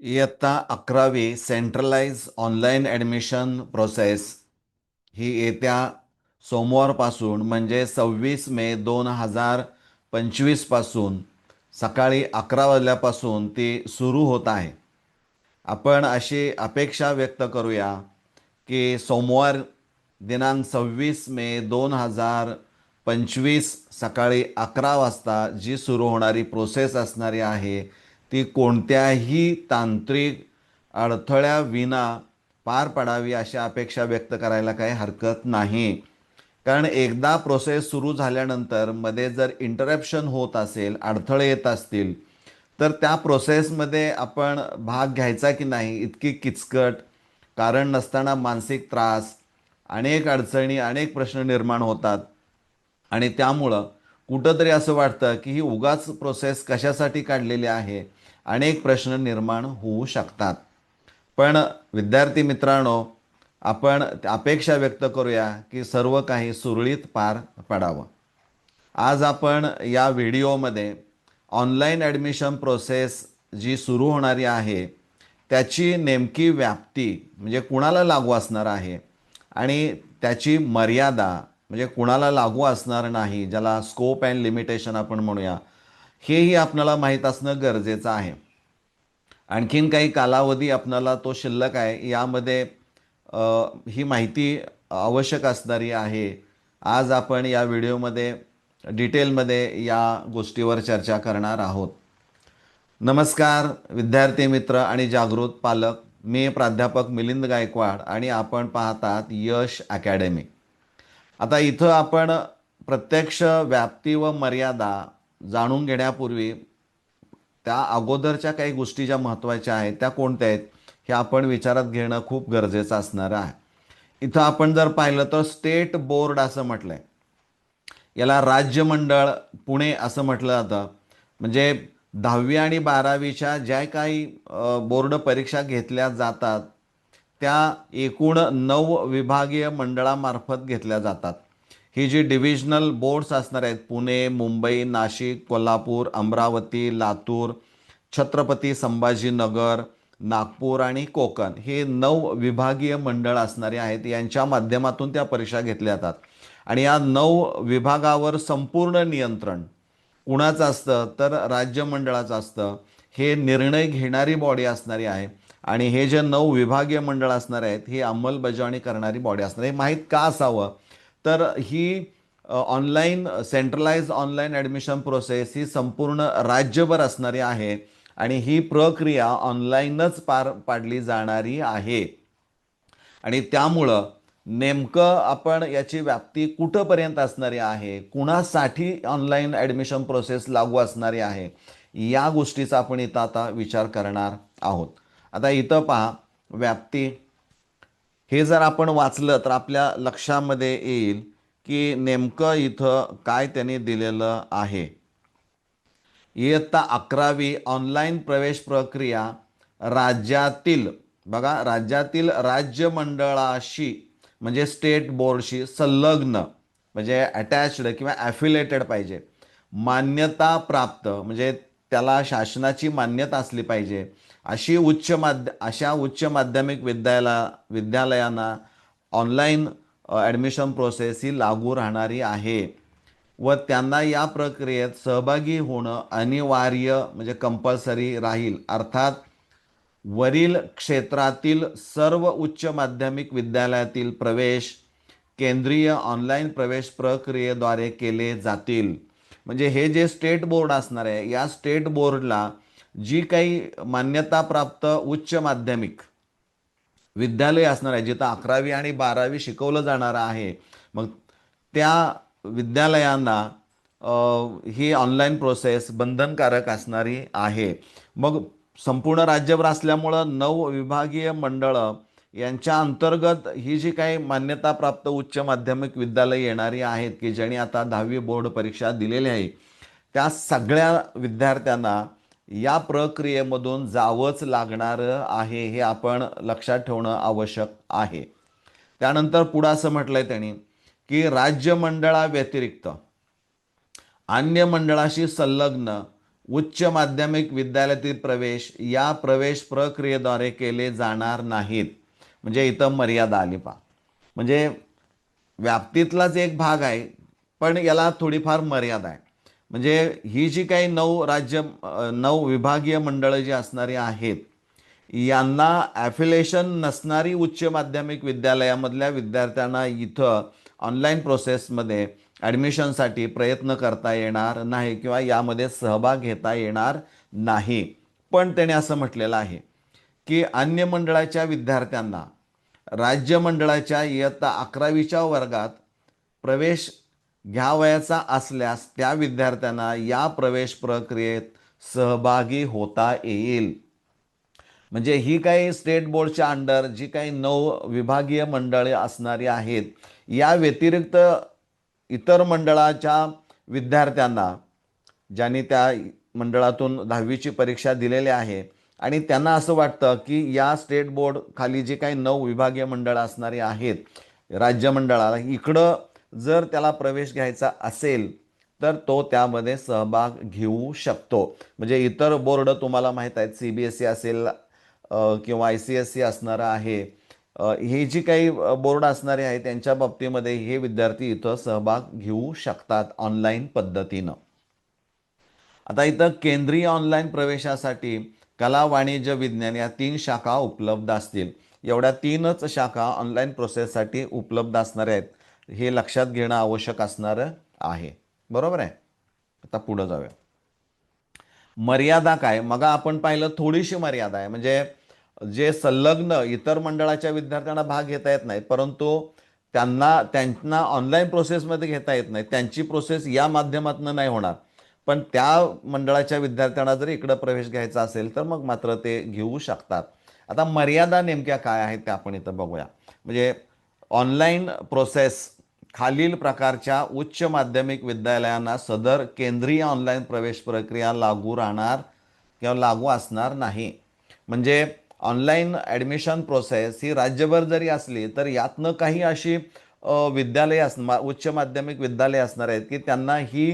इयत्ता अकरावी centralise online admission process ही येत्या सोमवारपासून म्हणजे सव्वीस मे दोन हजार पंचवीसपासून सकाळी अकरा वाजल्यापासून ती सुरू होत आहे. आपण अशी अपेक्षा व्यक्त करूया की सोमवार दिनांक सव्वीस मे दोन हजार पंचवीस सकाळी अकरा वाजता जी सुरू होणारी प्रोसेस असणारी आहे ती कोणत्याही तांत्रिक अडथळ्याविना पार पडावी अशी अपेक्षा व्यक्त करायला काही हरकत नाही. कारण एकदा प्रोसेस सुरू झाल्यानंतरमध्ये जर इंटरप्शन होत असेल अडथळे येत असतील तर त्या प्रोसेसमध्ये आपण भाग घ्यायचा की नाही इतकी किचकट कारण नसताना मानसिक त्रास अनेक अडचणी अनेक प्रश्न निर्माण होतात. आणि त्यामुळं कुठंतरी असं वाटतं की ही उगाच प्रोसेस कशासाठी काढलेली आहे? अनेक प्रश्न निर्माण होऊ शकतात. पण विद्यार्थी मित्रांनो आपण अपेक्षा व्यक्त करूया की सर्व काही सुरळीत पार पडावं. आज आपण या व्हिडिओमध्ये ऑनलाईन ॲडमिशन प्रोसेस जी सुरू होणारी आहे त्याची नेमकी व्याप्ती म्हणजे कुणाला लागू असणार आहे आणि त्याची मर्यादा म्हणजे कुणाला लागू असणार नाही ज्याला स्कोप अँड लिमिटेशन आपण म्हणूया हेही आपल्याला माहीत असणं गरजेचं आहे. आणखीन काही कालावधी आपणाला तो शिल्लक आहे यामध्ये ही माहिती आवश्यक असणारी आहे. आज आपण या व्हिडिओमध्ये डिटेलमध्ये या गोष्टीवर चर्चा करणार आहोत. नमस्कार विद्यार्थी मित्र आणि जागृत पालक. मी प्राध्यापक मिलिंद गायकवाड आणि आपण पाहतात यश अकॅडमी. आता इथं आपण प्रत्यक्ष व्याप्ती व मर्यादा जाणून घेण्यापूर्वी त्या अगोदरच्या काही गोष्टी ज्या महत्त्वाच्या आहेत त्या कोणत्या आहेत हे आपण विचारात घेणं खूप गरजेचं असणार आहे. इथं आपण जर पाहिलं तर स्टेट बोर्ड असं म्हटलं आहे याला राज्य मंडळ पुणे असं म्हटलं जातं. म्हणजे दहावी आणि बारावीच्या ज्या काही बोर्ड परीक्षा घेतल्या जातात त्या एकूण नऊ विभागीय मंडळामार्फत घेतल्या जातात. ही जी डिव्हिजनल बोर्ड्स असणार आहेत पुणे मुंबई नाशिक कोल्हापूर अमरावती लातूर छत्रपती संभाजीनगर नागपूर आणि कोकण हे नऊ विभागीय मंडळ असणारे आहेत. यांच्या माध्यमातून त्या परीक्षा घेतल्या जातात. आणि या नऊ विभागावर संपूर्ण नियंत्रण कुणाचं असतं? तर राज्य मंडळाचं असतं. हे निर्णय घेणारी बॉडी असणारी आहे. आणि हे जे नऊ विभागीय मंडळ असणार आहेत ही अंमलबजावणी करणारी बॉडी असणार आहे. हे माहीत का असावं? तर ही online centralise online admission process ही संपूर्ण राज्यभर असणारी आहे आणि ही प्रक्रिया ऑनलाईनच पार पाडली जाणारी आहे. आणि त्यामुळं नेमकं आपण याची व्याप्ती कुठंपर्यंत असणारी आहे कुणासाठी ऑनलाईन ॲडमिशन प्रोसेस लागू असणारी आहे या गोष्टीचा आपण इथं आता विचार करणार आहोत. आता इथं पहा व्याप्ती हे जर आपण वाचलं तर आपल्या लक्षामध्ये येईल की नेमकं इथं काय त्यांनी दिलेलं आहे. इयत्ता अकरावी ऑनलाईन प्रवेश प्रक्रिया राज्यातील बघा राज्यातील राज्य मंडळाशी म्हणजे स्टेट बोर्डशी संलग्न म्हणजे अटॅच्ड किंवा ॲफिलेटेड पाहिजे. मान्यता प्राप्त म्हणजे त्याला शासनाची मान्यता असली पाहिजे. अशी उच्च माध्य अशा उच्च माध्यमिक विद्यालया विद्यालयांना ऑनलाईन ॲडमिशन प्रोसेस ही लागू राहणारी आहे. व त्यांना या प्रक्रियेत सहभागी होणं अनिवार्य म्हणजे कंपल्सरी राहील. अर्थात वरील क्षेत्रातील सर्व उच्च माध्यमिक विद्यालयातील प्रवेश केंद्रीय ऑनलाईन प्रवेश प्रक्रियेद्वारे केले जातील. म्हणजे हे जे स्टेट बोर्ड असणार आहे या स्टेट बोर्डला जी काही मान्यताप्राप्त उच्च माध्यमिक विद्यालय असणार आहे जिथं अकरावी आणि बारावी शिकवलं जाणार आहे मग त्या विद्यालयांना ही ऑनलाईन प्रोसेस बंधनकारक असणारी आहे. मग संपूर्ण राज्यभर असल्यामुळं नऊ विभागीय मंडळं यांच्या अंतर्गत ही जी काही मान्यताप्राप्त उच्च माध्यमिक विद्यालय येणारी आहेत की ज्यांनी आता दहावी बोर्ड परीक्षा दिलेली आहे त्या सगळ्या विद्यार्थ्यांना या प्रक्रियेमधून जावंच लागणार आहे हे आपण लक्षात ठेवणं आवश्यक आहे. त्यानंतर पुढं असं म्हटलंय त्यांनी की राज्य मंडळाव्यतिरिक्त अन्य मंडळाशी संलग्न उच्च माध्यमिक विद्यालयातील प्रवेश या प्रवेश प्रक्रियेद्वारे केले जाणार नाहीत. म्हणजे इथं मर्यादा आली पा म्हणजे व्याप्तीतलाच एक भाग आहे पण याला थोडीफार मर्यादा आहे. म्हणजे ही जी काही नऊ राज्य नऊ विभागीय मंडळं जी असणारी आहेत यांना ॲफिलेशन नसणारी उच्च माध्यमिक विद्यालयामधल्या विद्यार्थ्यांना इथं ऑनलाईन प्रोसेसमध्ये ॲडमिशनसाठी प्रयत्न करता येणार नाही किंवा यामध्ये सहभाग घेता येणार नाही. पण त्याने असं म्हटलेलं आहे की अन्य मंडळाच्या विद्यार्थ्यांना राज्य मंडळाच्या इयत्ता अकरावीच्या वर्गात प्रवेश घ्यावयाचा असल्यास त्या विद्यार्थ्यांना या प्रवेश प्रक्रियेत सहभागी होता येईल. म्हणजे ही काही स्टेट बोर्डच्या अंडर जी काही नऊ विभागीय मंडळे असणारी आहेत या व्यतिरिक्त इतर मंडळाच्या विद्यार्थ्यांना ज्यांनी त्या मंडळातून दहावीची परीक्षा दिलेली आहे आणि त्यांना असं वाटतं की या स्टेट बोर्ड खाली जे काही नऊ विभागीय मंडळं असणारी आहेत राज्य मंडळाला इकडं जर त्याला प्रवेश घ्यायचा असेल तर तो त्यामध्ये सहभाग घेऊ शकतो. म्हणजे इतर बोर्ड तुम्हाला माहीत आहेत सी बी एस सी असेल किंवा आय सी एस सी असणारं आहे. हे जी काही बोर्ड असणारे आहे त्यांच्या बाबतीमध्ये हे विद्यार्थी इथं सहभाग घेऊ शकतात ऑनलाईन पद्धतीनं. आता इथं केंद्रीय ऑनलाईन प्रवेशासाठी कला वाणिज्य विज्ञान या तीन शाखा उपलब्ध असतील. एवढ्या तीनच शाखा ऑनलाईन प्रोसेससाठी उपलब्ध असणार आहेत. हे लक्षात घेणं आवश्यक असणारं आहे. बरोबर आहे? आता पुढं जाऊया. मर्यादा काय? मग आपण पाहिलं थोडीशी मर्यादा आहे. म्हणजे जे संलग्न इतर मंडळाच्या विद्यार्थ्यांना भाग घेता येत नाही परंतु त्यांना त्यांना ऑनलाईन प्रोसेसमध्ये घेता येत नाही. त्यांची प्रोसेस या माध्यमातून नाही होणार. पण त्या मंडळाच्या विद्यार्थ्यांना जर इकडं प्रवेश घ्यायचा असेल तर मग मात्र ते घेऊ शकतात. आता मर्यादा नेमक्या काय आहेत त्या आपण इथं बघूया. म्हणजे ऑनलाईन प्रोसेस खालील प्रकारच्या उच्च माध्यमिक विद्यालयांना सदर केंद्रीय ऑनलाईन प्रवेश प्रक्रिया लागू राहणार किंवा लागू असणार नाही. म्हणजे ऑनलाईन ॲडमिशन प्रोसेस ही राज्यभर जरी असली तर यातनं काही अशी विद्यालये अस उच्च माध्यमिक विद्यालये असणार आहेत की त्यांना ही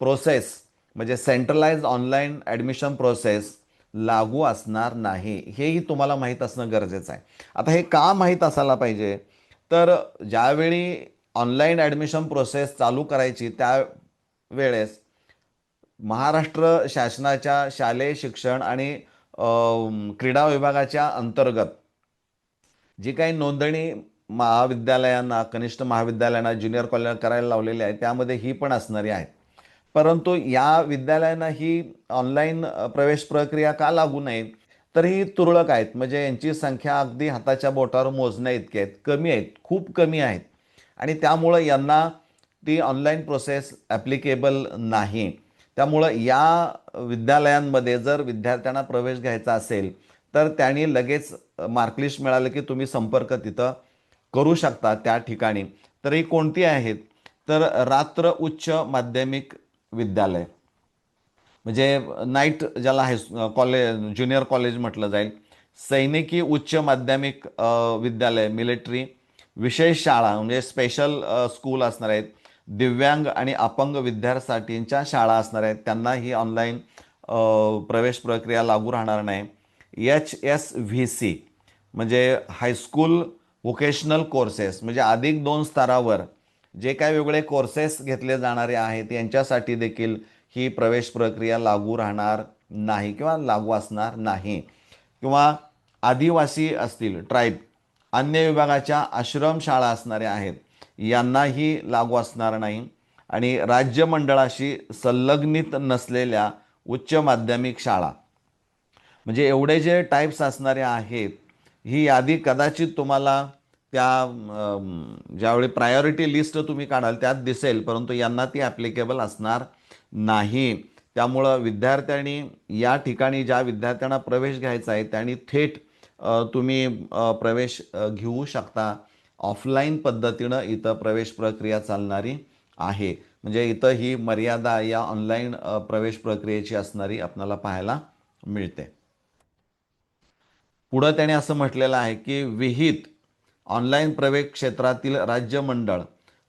प्रोसेस म्हणजे सेंट्रलाइज ऑनलाईन ॲडमिशन प्रोसेस लागू असणार नाही. हेही तुम्हाला माहीत असणं गरजेचं आहे. आता हे का माहीत असायला पाहिजे? तर ज्यावेळी ऑनलाईन ॲडमिशन प्रोसेस चालू करायची त्या वेळेस महाराष्ट्र शासनाच्या शालेय शिक्षण आणि क्रीडा विभागाच्या अंतर्गत जी काही नोंदणी महाविद्यालयांना कनिष्ठ महाविद्यालयांना ज्युनियर कॉलेज करायला लावलेली आहे त्यामध्ये ही पण असणारी आहे. परंतु या विद्यालयांना ही ऑनलाईन प्रवेश प्रक्रिया का लागू नये तर ही तुरळक आहेत. म्हणजे यांची संख्या अगदी हाताच्या बोटावर मोजण्या इतकी आहेत. कमी आहेत. खूप कमी आहेत. आणि त्यामुळं यांना ती ऑनलाईन प्रोसेस ॲप्लिकेबल नाही. त्यामुळं या विद्यालयांमध्ये जर विद्यार्थ्यांना प्रवेश घ्यायचा असेल तर त्यांनी लगेच मार्कलिस्ट मिळालं की तुम्ही संपर्क तिथं करू शकता त्या ठिकाणी. तर ही कोणती आहेत? तर रात्र उच्च माध्यमिक विद्यालय. म्हणजे नाईट ज्याला हाय कॉलेज ज्युनियर कॉलेज म्हटलं जाईल. सैनिकी उच्च माध्यमिक विद्यालय मिलिटरी विशेष शाळा म्हणजे स्पेशल स्कूल असणार आहेत. दिव्यांग आणि अपंग विद्यार्थ्यांसाठीच्या शाळा असणार आहेत. त्यांना ही ऑनलाईन प्रवेश प्रक्रिया लागू राहणार नाही. एच एस व्ही सी म्हणजे हायस्कूल व्होकेशनल कोर्सेस म्हणजे अधिक दोन स्तरावर जे काही वेगळे कोर्सेस घेतले जाणारे आहेत यांच्यासाठी देखील ही प्रवेश प्रक्रिया लागू राहणार नाही किंवा लागू असणार नाही. किंवा आदिवासी असतील ट्राईब अन्य विभागाच्या आश्रम शाळा असणाऱ्या आहेत. यांनाही लागू असणार नाही. आणि राज्य मंडळाशी संलग्नित नसलेल्या उच्च माध्यमिक शाळा. म्हणजे एवढे जे टाईप्स असणारे आहेत ही यादी कदाचित तुम्हाला त्या ज्यावेळी प्रायोरिटी लिस्ट तुम्ही काढाल त्यात दिसेल. परंतु यांना ती ॲप्लिकेबल असणार नाही. त्यामुळं विद्यार्थ्यांनी या ठिकाणी ज्या विद्यार्थ्यांना प्रवेश घ्यायचा आहे त्यांनी थेट तुम्ही प्रवेश घेऊ शकता. ऑफलाईन पद्धतीनं इथं प्रवेश प्रक्रिया चालणारी आहे. म्हणजे इथं ही मर्यादा या ऑनलाईन प्रवेश प्रक्रियेची असणारी आपल्याला पाहायला मिळते. पुढं त्याने असं म्हटलेलं आहे की विहित ऑनलाईन प्रवेश क्षेत्रातील राज्य मंडळ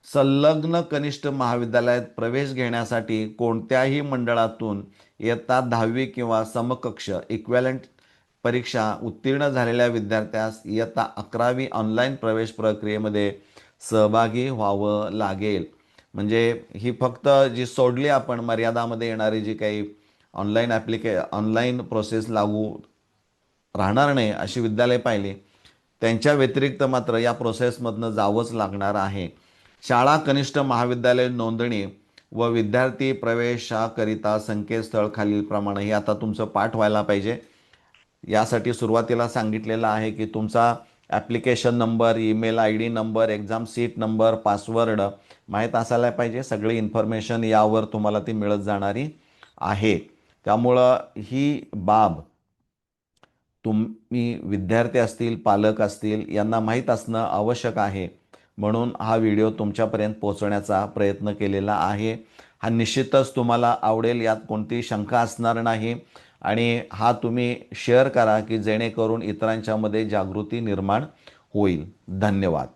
संलग्न कनिष्ठ महाविद्यालयात प्रवेश घेण्यासाठी कोणत्याही मंडळातून इयत्ता दहावी किंवा समकक्ष इक्वॅलंट परीक्षा उत्तीर्ण झालेल्या विद्यार्थ्यास इयत्ता अकरावी ऑनलाईन प्रवेश प्रक्रियेमध्ये सहभागी व्हावं लागेल. म्हणजे ही फक्त जी सोडली आपण मर्यादामध्ये येणारी जी काही ऑनलाईन ॲप्लिके ऑनलाईन प्रोसेस लागू राहणार नाही अशी विद्यालय पाहिली त्यांच्या व्यतिरिक्त मात्र या प्रोसेसमधनं जावंच लागणार आहे. शाळा कनिष्ठ महाविद्यालय नोंदणी व विद्यार्थी प्रवेशाकरिता संकेतस्थळ खालीलप्रमाणे हे आता तुमचं पाठ व्हायला पाहिजे. यासाठी सुरुवातीला सांगितलेलं आहे की तुमचा application number email I D number exam seat number password माहीत असायला पाहिजे. सगळी इन्फॉर्मेशन यावर तुम्हाला ती मिळत जाणारी आहे. त्यामुळं ही बाब तुम्ही विद्यार्थी असतील पालक असतील यांना माहीत असणं आवश्यक आहे. म्हणून हा व्हिडिओ तुमच्यापर्यंत पोहोचण्याचा प्रयत्न केलेला आहे. हा निश्चितच तुम्हाला आवडेल यात कोणती शंका असणार नाही. आणि हा तुम्ही शेअर करा की जेणेकरून इतरांच्यामध्ये जागृती निर्माण होईल. धन्यवाद.